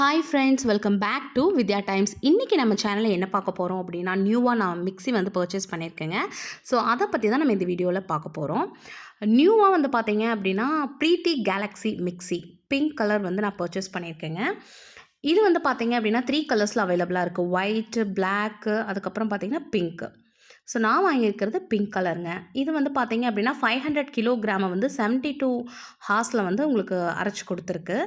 Hi friends welcome back to Vidya times இன்றைக்கி நம்ம சேனலில் என்ன பார்க்க போகிறோம் அப்படின்னா நியூவாக நான் மிக்ஸி வந்து பர்ச்சேஸ் பண்ணியிருக்கேங்க. ஸோ அதை பற்றி தான் நம்ம இந்த வீடியோவில் பார்க்க போகிறோம் நியூவாக வந்து பார்த்தீங்க அப்படின்னா Preethi galaxy mixie pink colour வந்து நான் பர்ச்சேஸ் பண்ணியிருக்கேங்க. இது வந்து பார்த்தீங்க அப்படின்னா த்ரீ கலர்ஸில் அவைலபிளாக இருக்குது ஒயிட்டு பிளாக்கு அதுக்கப்புறம் பார்த்தீங்கன்னா பிங்க்கு ஸோ நான் வாங்கியிருக்கிறது பிங்க் கலருங்க இது வந்து பார்த்தீங்க அப்படின்னா ஃபைவ் ஹண்ட்ரட் கிலோகிராமை வந்து செவன்ட்டி டூ ஹார்ஸில் வந்து உங்களுக்கு அரைச்சி கொடுத்துருக்கு.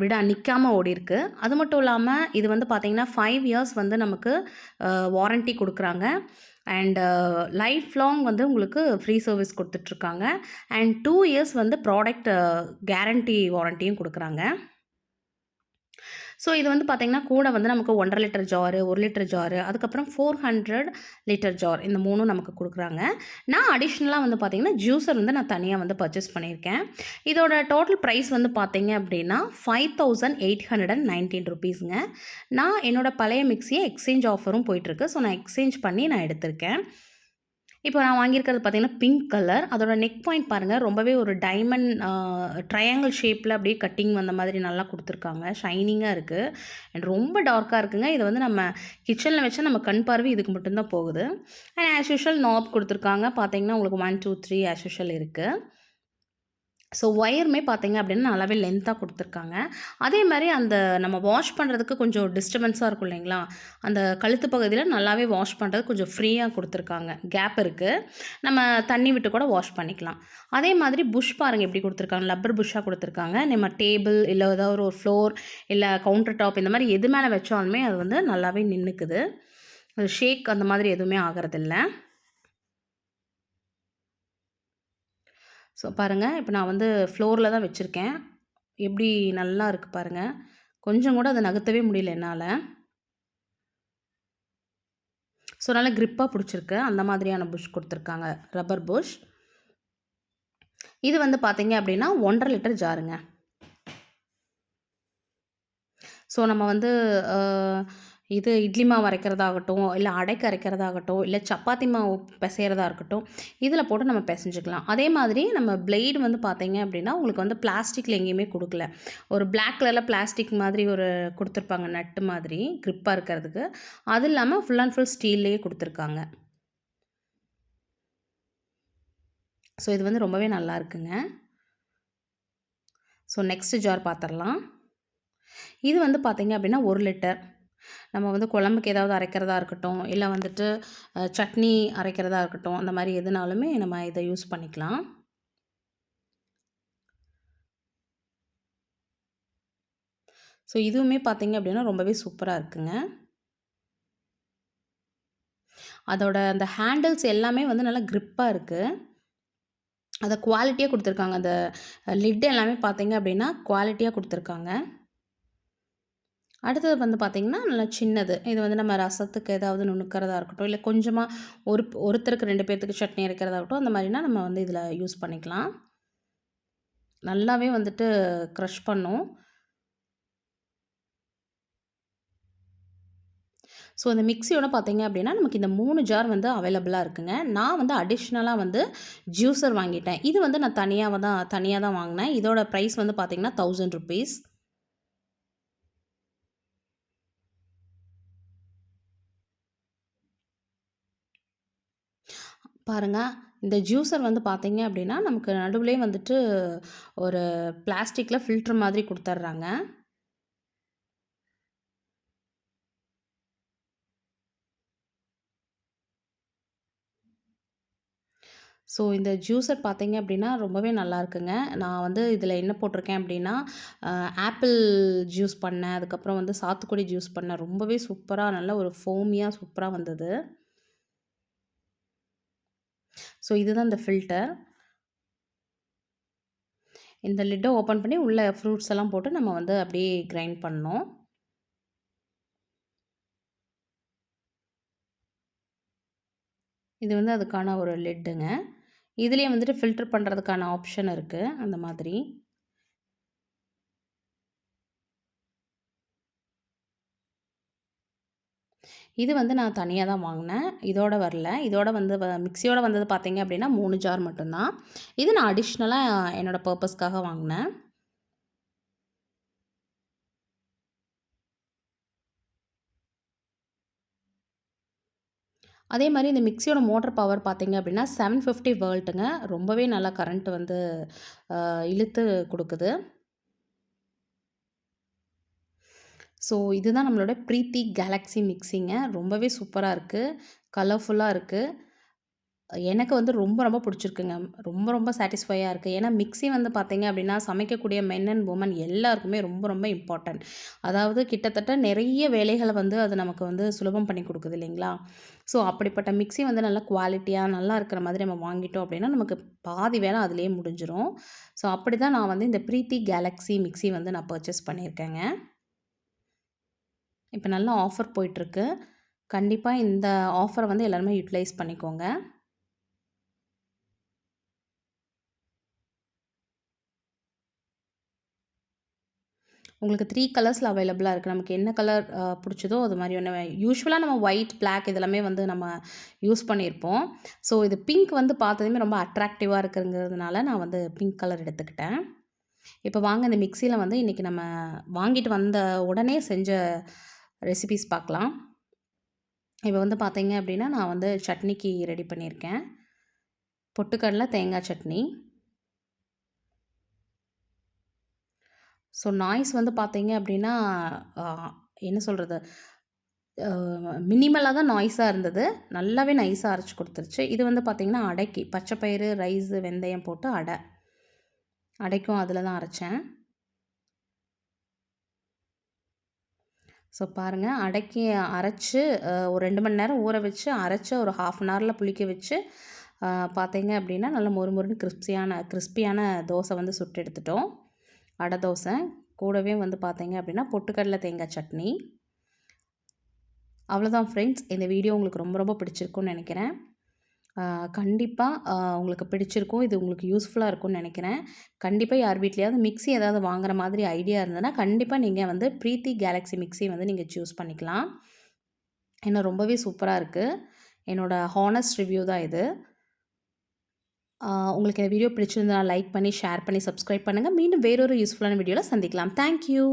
விட நிற்காமல் ஓடிருக்கு அது மட்டும் இல்லாமல் இது வந்து பார்த்திங்கன்னா ஃபைவ் இயர்ஸ் வந்து நமக்கு வாரண்ட்டி கொடுக்குறாங்க. அண்டு லைஃப் லாங் வந்து உங்களுக்கு ஃப்ரீ சர்வீஸ் கொடுத்துட்ருக்காங்க. அண்ட் டூ இயர்ஸ் வந்து ப்ராடக்ட் கேரண்டி வாரண்ட்டியும் கொடுக்குறாங்க. ஸோ இது வந்து பார்த்திங்கன்னா கூட வந்து நமக்கு ஒன்றரை லிட்டர் ஜாரு ஒரு லிட்டர் ஜாரு அதுக்கப்புறம் ஃபோர் ஹண்ட்ரட் லிட்டர் ஜார் இந்த மூணும் நமக்கு கொடுக்குறாங்க. நான் அடிஷ்னலாக வந்து பார்த்திங்கன்னா ஜூஸர் வந்து நான் தனியாக வந்து பர்ச்சேஸ் பண்ணியிருக்கேன். இதோட டோட்டல் ப்ரைஸ் வந்து பார்த்திங்க அப்படின்னா five thousand eight hundred and nineteen ருபீஸுங்க நான் என்னோடய பழைய மிக்சியை எக்ஸ்சேஞ்ச் ஆஃபரும் போயிட்டுருக்கு ஸோ நான் எக்ஸ்சேஞ்ச் பண்ணி நான் எடுத்திருக்கேன். இப்போ நான் வாங்கியிருக்கிறது பார்த்தீங்கன்னா பிங்க் கலர் அதோட நெக் பாயிண்ட் பாருங்கள் ரொம்பவே ஒரு டைமண்ட் ட்ரையாங்கிள் ஷேப்பில் அப்படியே கட்டிங் வந்த மாதிரி நல்லா கொடுத்துருக்காங்க. ஷைனிங்காக இருக்குது அண்ட் ரொம்ப டார்க்காக இருக்குங்க. இதை வந்து நம்ம கிச்சனில் வச்சா நம்ம கண் பார்வை இதுக்கு மட்டும்தான் போகுது. அண்ட் ஆஸ் யூஷுவல் நாப் கொடுத்துருக்காங்க. பார்த்தீங்கன்னா உங்களுக்கு one two three as usual இருக்குது ஸோ ஒயருமே பார்த்தீங்க அப்படின்னா நல்லாவே லென்த்தாக கொடுத்துருக்காங்க. அதே மாதிரி அந்த நம்ம வாஷ் பண்ணுறதுக்கு கொஞ்சம் டிஸ்டர்பன்ஸாக இருக்கும் இல்லைங்களா? அந்த கழுத்து பகுதியில் நல்லாவே வாஷ் பண்ணுறது கொஞ்சம் ஃப்ரீயாக கொடுத்துருக்காங்க. கேப் இருக்குது நம்ம தண்ணி விட்டு கூட வாஷ் பண்ணிக்கலாம். அதே மாதிரி புஷ் பாருங்கள் எப்படி கொடுத்துருக்காங்க. லப்பர் புஷ்ஷாக கொடுத்துருக்காங்க. நம்ம டேபிள் இல்லை ஏதாவது ஒரு ஃப்ளோர் இல்லை கவுண்டர் டாப் இந்த மாதிரி எது மேலே வச்சாலுமே அது வந்து நல்லாவே நின்றுக்குது ஷேக் அந்த மாதிரி எதுவுமே ஆகிறதில்ல. ஸோ பாருங்கள் இப்போ நான் வந்து ஃப்ளோரில் தான் வச்சுருக்கேன். எப்படி நல்லா இருக்குது பாருங்கள் கொஞ்சம் கூட அதை நகர்த்தவே முடியல என்னால். ஸோ நல்லா க்ரிப்பாக பிடிச்சிருக்கு. அந்த மாதிரியான புஷ் கொடுத்துருக்காங்க. ரப்பர் புஷ் இது வந்து பார்த்தீங்க அப்படின்னா ஒன்றரை லிட்டர் ஜாருங்க. ஸோ நம்ம வந்து இது இட்லி மாவு அரைக்கிறதாகட்டும் இல்லை அடைக்கு அரைக்கிறதாகட்டும் இல்லை சப்பாத்தி மாவு பிசைகிறதா இருக்கட்டும் இதில் போட்டு நம்ம பிசைஞ்சிக்கலாம். அதே மாதிரி நம்ம பிளேடு வந்து பார்த்தீங்க அப்படின்னா உங்களுக்கு வந்து பிளாஸ்டிக்கில் எங்கேயுமே கொடுக்கல. ஒரு பிளாக் கலரில் பிளாஸ்டிக் மாதிரி ஒரு கொடுத்துருப்பாங்க நட்டு மாதிரி க்ரிப்பாக இருக்கிறதுக்கு. அது இல்லாமல் ஃபுல் அண்ட் ஃபுல் ஸ்டீல்லையே கொடுத்துருக்காங்க. ஸோ இது வந்து ரொம்பவே நல்லா இருக்குங்க. ஸோ நெக்ஸ்ட்டு ஜார் பார்த்துடலாம் இது வந்து பார்த்திங்க அப்படின்னா ஒரு லிட்டர் நம்ம வந்து குழம்புக்கு ஏதாவது அரைக்கிறதா இருக்கட்டும் இல்லை வந்துட்டு சட்னி அரைக்கிறதா இருக்கட்டும் அந்த மாதிரி எதுனாலுமே நம்ம இதை யூஸ் பண்ணிக்கலாம். ஸோ இதுவுமே பார்த்திங்க அப்படின்னா ரொம்பவே சூப்பராக இருக்குங்க. அதோட அந்த ஹேண்டில்ஸ் எல்லாமே வந்து நல்லா க்ரிப்பாக இருக்குது அதை குவாலிட்டியாக கொடுத்துருக்காங்க. அந்த லிட் எல்லாமே பார்த்தீங்க அப்படின்னா குவாலிட்டியாக கொடுத்துருக்காங்க. அடுத்தது வந்து பார்த்திங்கன்னா நல்லா சின்னது. இது வந்து நம்ம ரசத்துக்கு ஏதாவது நுணுக்கிறதா இருக்கட்டும் இல்லை கொஞ்சமாக ஒரு ஒருத்தருக்கு ரெண்டு பேர்த்துக்கு சட்னி அரைக்கிறதா இருக்கட்டும் அந்த மாதிரினா நம்ம வந்து இதில் யூஸ் பண்ணிக்கலாம். நல்லாவே வந்துட்டு க்ரஷ் பண்ணும். ஸோ இந்த மிக்சியோட பார்த்தீங்க அப்படின்னா நமக்கு இந்த மூணு ஜார் வந்து அவைலபிளாக இருக்குங்க. நான் வந்து அடிஷ்னலாக வந்து ஜூஸர் வாங்கிட்டேன். இது வந்து நான் தனியாக தான் தனியாக தான் வாங்கினேன். இதோட ப்ரைஸ் வந்து பார்த்திங்கன்னா தௌசண்ட் ருபீஸ் பாருங்கள் இந்த ஜூஸர் வந்து பார்த்தீங்க அப்படின்னா நமக்கு நடுவுலே வந்துட்டு ஒரு பிளாஸ்டிக்கில் ஃபில்ட்ரு மாதிரி கொடுத்துட்றாங்க ஸோ இந்த ஜூஸர் பார்த்தீங்க அப்படின்னா ரொம்பவே நல்லா இருக்குங்க. நான் வந்து இதில் என்ன போட்டிருக்கேன் அப்படின்னா ஆப்பிள் ஜூஸ் பண்ணேன். அதுக்கப்புறம் வந்து சாத்துக்குடி ஜூஸ் பண்ணேன். ரொம்பவே சூப்பராக நல்ல ஒரு ஃபோமியாக சூப்பராக வந்தது. ஸோ இதுதான் இந்த ஃபில்டர் இந்த லிட்டை ஓப்பன் பண்ணி உள்ளே ஃப்ரூட்ஸ் எல்லாம் போட்டு நம்ம வந்து அப்படியே கிரைண்ட் பண்ணோம் இது வந்து அதுக்கான ஒரு லிட்டுங்க இதுலேயே வந்துட்டு ஃபில்டர் பண்ணுறதுக்கான ஆப்ஷன் இருக்குது அந்த மாதிரி. இது வந்து நான் தனியாக தான் வாங்கினேன். இதோட வரல. இதோட வந்து மிக்சியோட வந்தது பார்த்திங்க அப்படின்னா மூணு ஜார் மட்டும்தான். இது நான் அடிஷ்னலாக என்னோடய பர்பஸ்க்காக வாங்கினேன். அதே மாதிரி இந்த மிக்சியோட மோட்டர் பவர் பார்த்தீங்க அப்படின்னா செவன் ஃபிஃப்டி வேர்ல்ட்டுங்க ரொம்பவே நல்லா கரண்ட் வந்து இழுத்து கொடுக்குது. ஸோ இதுதான் நம்மளோட ப்ரீத்தி கேலக்ஸி மிக்சிங்க ரொம்பவே சூப்பராக இருக்குது கலர்ஃபுல்லாக இருக்குது எனக்கு வந்து ரொம்ப ரொம்ப பிடிச்சிருக்குங்க. ரொம்ப ரொம்ப சாட்டிஸ்ஃபையாக இருக்குது ஏன்னா மிக்ஸி வந்து பார்த்தீங்க அப்படின்னா சமைக்கக்கூடிய மென் அண்ட் உமன் எல்லாருக்குமே ரொம்ப ரொம்ப இம்பார்ட்டன்ட். அதாவது கிட்டத்தட்ட நிறைய வேலைகளை வந்து அது நமக்கு வந்து சுலபம் பண்ணி கொடுக்குது இல்லைங்களா? ஸோ அப்படிப்பட்ட மிக்ஸி வந்து நல்லா குவாலிட்டியாக நல்லா இருக்கிற மாதிரி நம்ம வாங்கிட்டோம் அப்படின்னா நமக்கு பாதி வேலை அதுலேயே முடிஞ்சிடும் ஸோ அப்படி தான் நான் வந்து இந்த ப்ரீத்தி கேலக்ஸி மிக்ஸி வந்து நான் பர்ச்சேஸ் பண்ணியிருக்கேங்க. இப்போ நல்ல ஆஃபர் போயிட்டுருக்கு. கண்டிப்பாக இந்த ஆஃபரை வந்து எல்லாருமே யூட்டிலைஸ் பண்ணிக்கோங்க. உங்களுக்கு த்ரீ கலர்ஸில் அவைலபிளாக இருக்குது நமக்கு என்ன கலர் பிடிச்சதோ அது மாதிரி ஒன்று யூஸ்வலாக நம்ம ஒயிட் பிளாக் இதெல்லாமே வந்து நம்ம யூஸ் பண்ணியிருப்போம் ஸோ இது பிங்க் வந்து பார்த்ததுமே ரொம்ப அட்ராக்டிவாக இருக்குங்கிறதுனால நான் வந்து பிங்க் கலர் எடுத்துக்கிட்டேன். இப்போ வாங்க இந்த மிக்சியில் வந்து இன்றைக்கி நம்ம வாங்கிட்டு வந்த உடனே செஞ்ச ரெசிபிஸ் பார்க்கலாம். இப்போ வந்து பார்த்தீங்க அப்படின்னா நான் வந்து சட்னிக்கு ரெடி பண்ணியிருக்கேன். பொட்டுக்கடலை தேங்காய் சட்னி. ஸோ நாய்ஸ் வந்து பார்த்தீங்க அப்படின்னா என்ன சொல்கிறது மினிமலாக தான் நாய்ஸாக இருந்தது. நல்லாவே நைஸாக அரைச்சி கொடுத்துருச்சு. இது வந்து பார்த்திங்கன்னா அடைக்கி பச்சைப்பயிறு ரைஸு வெந்தயம் போட்டு அடை. அடைக்கும் அதில் தான் அரைச்சேன். ஸோ பாருங்கள் அடைக்கி அரைச்சி ஒரு ரெண்டு மணி நேரம் ஊற வச்சு அரைச்சி ஒரு ஹாஃப் அன் ஹவரில் புளிக்க வச்சு பார்த்தீங்க அப்படின்னா நல்ல மொறு மொறுன்னு கிறிஸ்பியான கிறிஸ்பியான தோசை வந்து சுட்டு எடுத்துட்டோம். அடை தோசை. கூடவே வந்து பார்த்தீங்க அப்படின்னா பொட்டுக்கடலை தேங்காய் சட்னி. அவ்வளோதான் ஃப்ரெண்ட்ஸ் இந்த வீடியோ உங்களுக்கு ரொம்ப ரொம்ப பிடிச்சிருக்கும்னு நினைக்கிறேன். கண்டிப்பாக உங்களுக்கு பிடிச்சிருக்கும். இது உங்களுக்கு யூஸ்ஃபுல்லாக இருக்கும்னு நினைக்கிறேன். கண்டிப்பாக யார் வீட்லையாவது மிக்ஸி ஏதாவது வாங்குற மாதிரி ஐடியா இருந்ததுன்னா கண்டிப்பாக நீங்கள் வந்து ப்ரீத்தி கேலக்ஸி மிக்சி வந்து நீங்கள் சூஸ் பண்ணிக்கலாம். ஏன்னா ரொம்பவே சூப்பராக இருக்குது என்னோடய ஹானஸ்ட் ரிவ்யூ தான் இது. உங்களுக்கு இந்த வீடியோ பிடிச்சிருந்தா லைக் பண்ணி ஷேர் பண்ணி சப்ஸ்கிரைப் பண்ணுங்கள் மீண்டும் வேறொரு யூஸ்ஃபுல்லான வீடியோவில் சந்திக்கலாம். தேங்க்யூ